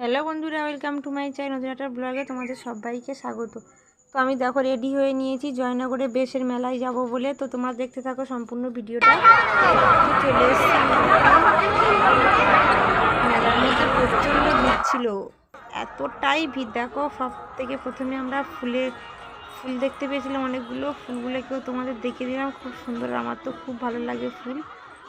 Hello বন্ধুরা welcome to my চাই নতুন একটা ব্লগে তোমাদের সবাইকে স্বাগত। তো আমি দেখো রেডি হয়ে নিয়েছি জয়নগরে বেশের মেলায় যাব বলে। তো তোমরা দেখতে থাকো সম্পূর্ণ ভিডিওটা। চলে এসেছি মেলার মধ্যে প্রচণ্ড ভিড় ছিল। এতটাই ভিড়। দেখো, সব থেকে প্রথমে আমরা ফুলে, ফুল দেখতে পেয়েছিলাম অনেকগুলো। ফুলগুলোকেও তোমাদের দেখিয়ে দিলাম। খুব সুন্দর। আমার তো খুব ভালো লাগে ফুল।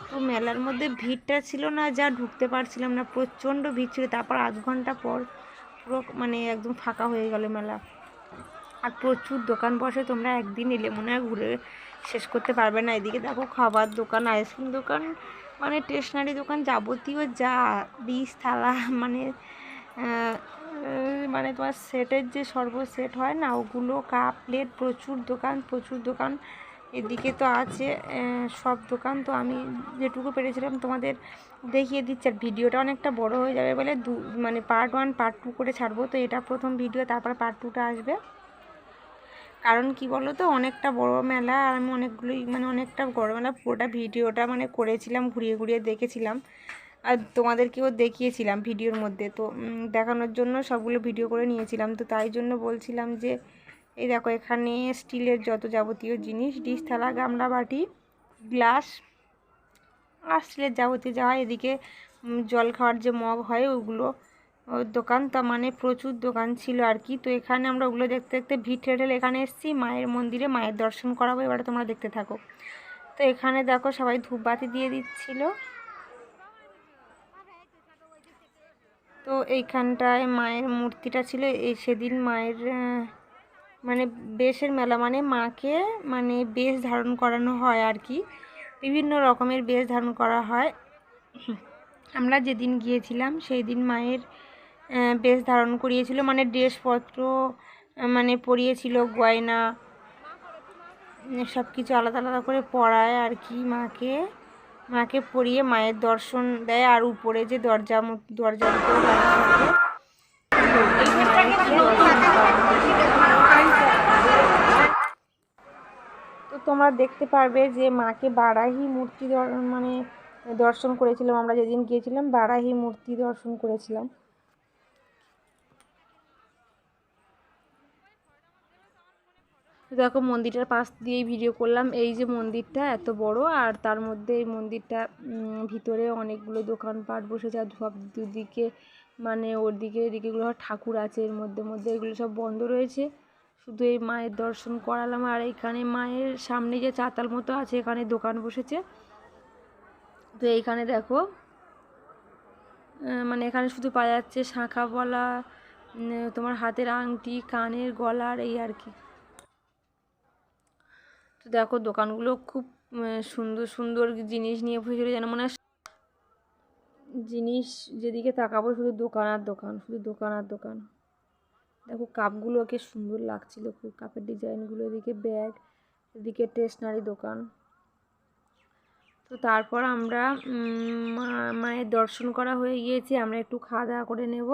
তো মেলার মধ্যে ভিড়টা ছিল না, যা ঢুকতে পারছিলাম না, প্রচণ্ড ভিড় ছিল। তারপর আধ ঘণ্টা পর পুরো মানে একদম ফাঁকা হয়ে গেল মেলা। আর প্রচুর দোকান বসে, তোমরা একদিন এলে মনে হয় ঘুরে শেষ করতে পারবে না। এদিকে দেখো খাবার দোকান, আইসক্রিম দোকান মানে স্টেশনারি দোকান যাবতীয় যা ডিশ, থালা মানে মানে তোমার সেটের যে সর্ব সেট হয় না, ওগুলো, কাপ, প্লেট, প্রচুর দোকান প্রচুর দোকান। এদিকে তো আছে সব দোকান। তো আমি যেটুকু পেরেছিলাম তোমাদের দেখিয়ে দিচ্ছি। আর ভিডিওটা অনেকটা বড় হয়ে যাবে বলে দু মানে পার্ট ওয়ান পার্ট টু করে ছাড়বো। তো এটা প্রথম ভিডিও, তারপর পার্ট টুটা আসবে। কারণ কি বলো তো অনেকটা বড় মেলা, আর আমি অনেকগুলোই মানে অনেকটা বড় মেলা, পুরোটা ভিডিওটা মানে করেছিলাম, ঘুরিয়ে ঘুরিয়ে দেখেছিলাম। আর তোমাদেরকেও দেখিয়েছিলাম ভিডিওর মধ্যে। তো দেখানোর জন্য সবগুলো ভিডিও করে নিয়েছিলাম। তো তাই জন্য বলছিলাম যে এই দেখো, এখানে স্টিলের যত যাবতীয় জিনিস, ডিশ, থালা, গামলা, বাটি, গ্লাস, আর স্টিলের যাবতীয় যা হয় এদিকে জল খাওয়ার যে মগ হয়, ওগুলো দোকান, তা মানে প্রচুর দোকান ছিল আর কি। তো এখানে আমরা ওগুলো দেখতে দেখতে ভিড় ঠেলে এখানে এসেছি, মায়ের মন্দিরে মায়ের দর্শন করাবো, এবারে তোমরা দেখতে থাকো। তো এখানে দেখো, সবাই ধূপবাতি দিয়ে দিচ্ছিল। তো এইখানটায় মায়ের মূর্তিটা ছিল এই সেদিন মায়ের মানে বেশের মেলা মানে মাকে মানে বেশ ধারণ করানো হয় আর কি। বিভিন্ন রকমের বেশ ধারণ করা হয়। আমরা যেদিন গিয়েছিলাম সেই দিন মায়ের বেশ ধারণ করিয়েছিল। মানে ড্রেসপত্র মানে পরিয়েছিল, গয়না সব কিছু আলাদা আলাদা করে পরায় আর কি মাকে। মাকে পরিয়ে মায়ের দর্শন দেয় আর উপরে যে দরজা মত- তো তোমরা দেখতে পারবে যে মাকে বারাহি মূর্তি মানে দর্শন করেছিলাম আমরা যেদিন গিয়েছিলাম, বারাহি মূর্তি দর্শন করেছিলাম। দেখো মন্দিরটার পাশ দিয়েই ভিডিও করলাম। এই যে মন্দিরটা এত বড়, আর তার মধ্যে এই মন্দিরটা ভিতরে অনেকগুলো দোকানপাট বসেছে, আর সব দুদিকে মানে ওর দিকে এদিকেগুলো ঠাকুর আছে, এর মধ্যে মধ্যে এগুলো সব বন্ধ রয়েছে। শুধু এই মায়ের দর্শন করালাম আর এখানে মায়ের সামনে যে চাতাল মতো আছে, এখানে দোকান বসেছে। তো এইখানে দেখো মানে এখানে শুধু পাওয়া যাচ্ছে শাঁখা বলা তোমার হাতের আংটি, কানের গলার এই আর কি। তো দেখো দোকানগুলো খুব সুন্দর সুন্দর জিনিস নিয়ে বসেছিল যেন মনে হয় জিনিস যেদিকে তাকাবো শুধু দোকান আর দোকান, শুধু দোকান আর দোকান। দেখো কাপগুলো কি সুন্দর লাগছিল, খুব কাপের ডিজাইনগুলো, এদিকে ব্যাগ, এদিকে স্টেশনারি দোকান। তো তারপর আমরা মায়ের দর্শন করা হয়ে গিয়েছে, আমরা একটু খাওয়া দাওয়া করে নেব।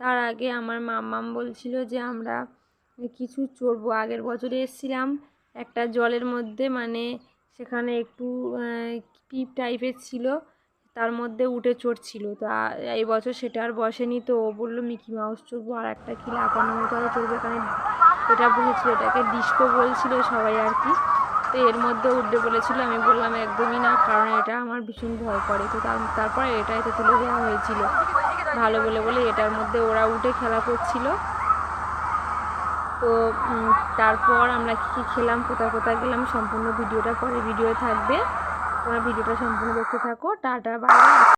তার আগে আমার মাম্মাম বলছিল যে আমরা কিছু চড়বো। আগের বছরে এসেছিলাম একটা জলের মধ্যে মানে সেখানে একটু পিপ টাইপের ছিল। তার মধ্যে উঠে চড়ছিল। তা এই বছর সেটা আর বসেনি তো ও বলল, মিকি মাউস চড়বো, আর একটা কি লাফানোর মতো আরও চড়বো। এখানে এটা বসেছিল এটাকে ডিস্কো বলছিল সবাই আর কি। তো এর মধ্যে উঠবে বলেছিল, আমি বললাম, একদমই না, কারণ এটা আমার ভীষণ ভয় করে। তো তার- তারপর এটাইতে তুলে দেওয়া হয়েছিল। ভালো বলে বলে এটার মধ্যে ওরা উঠে খেলা করছিল। তো তারপর আমরা কী কী খেলাম, কোথায় কোথায় গেলাম, সম্পূর্ণ ভিডিওটা পরে ভিডিও থাকবে। তোমরা ভিডিওটা সম্পূর্ণ দেখতে থাকো টাটা বাই